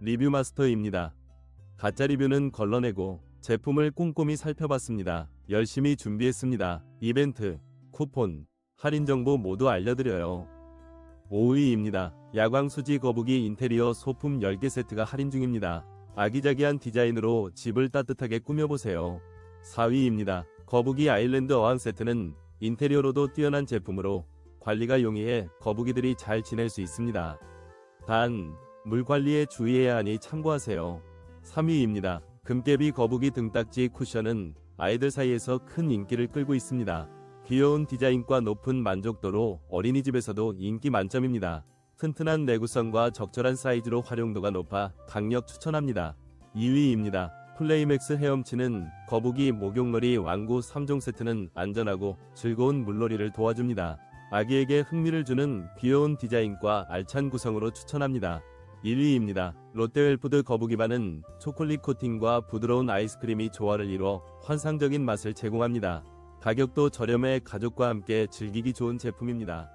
리뷰 마스터입니다. 가짜 리뷰는 걸러내고 제품을 꼼꼼히 살펴봤습니다. 열심히 준비했습니다. 이벤트, 쿠폰, 할인 정보 모두 알려드려요. 5위입니다. 야광 수지 거북이 인테리어 소품 10개 세트가 할인 중입니다. 아기자기한 디자인으로 집을 따뜻하게 꾸며보세요. 4위입니다. 거북이 아일랜드 어항 세트는 인테리어로도 뛰어난 제품으로 관리가 용이해 거북이들이 잘 지낼 수 있습니다. 단, 물 관리에 주의해야 하니 참고하세요. 3위입니다. 금깨비 거북이 등딱지 쿠션은 아이들 사이에서 큰 인기를 끌고 있습니다. 귀여운 디자인과 높은 만족도로 어린이집에서도 인기 만점입니다. 튼튼한 내구성과 적절한 사이즈로 활용도가 높아 강력 추천합니다. 2위입니다. 플레이맥스 헤엄치는 거북이 목욕놀이 왕구 3종 세트는 안전하고 즐거운 물놀이를 도와줍니다. 아기에게 흥미를 주는 귀여운 디자인과 알찬 구성으로 추천합니다. 1위입니다. 롯데웰푸드 거북이반은 초콜릿 코팅과 부드러운 아이스크림이 조화를 이뤄 환상적인 맛을 제공합니다. 가격도 저렴해 가족과 함께 즐기기 좋은 제품입니다.